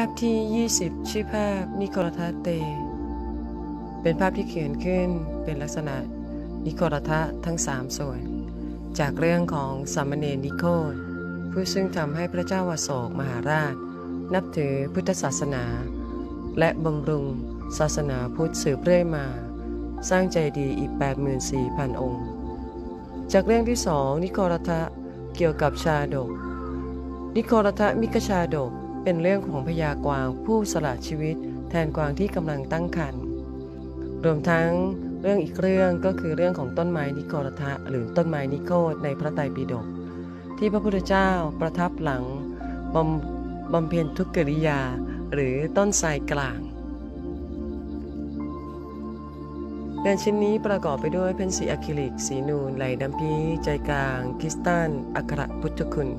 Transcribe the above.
าพที่ 20 ชื่อภาพนิโคลทัสเต เป็นภาพที่เขียนขึ้นเป็นลักษณะนิโคลทัสทั้ง 3 ส่วน จากเรื่องของสามเณรนิโคลผู้ซึ่งทำให้พระเจ้าวโศกมหาราช นับถือพุทธศาสนา และบำรุงศาสนาพุทธสืบเรื่อยมา สร้างใจดีอีก 84,000 องค์ จากเรื่องที่สองนิโคลทัสเกี่ยวกับชาดก นิโคลทัสมิกชาดก เป็นเรื่องของพญากวางผู้สละชีวิต แทนกวางที่กำลังตั้งครรภ์รวมทั้งเรื่องอีกเรื่องก็คือเรื่องของต้นไม้นิโคลทะหรือต้นไม้นิโคดในพระไตรปิฎกที่พระพุทธเจ้าประทับหลังบำบำเพ็ญทุกกิริยา หรือต้นทรายกลางงานชิ้นนี้ประกอบไปด้วยเพนสีอะคริลิก สีนูนไหลดำพีใจกลาง คริสตัลอักขระพุทธคุณ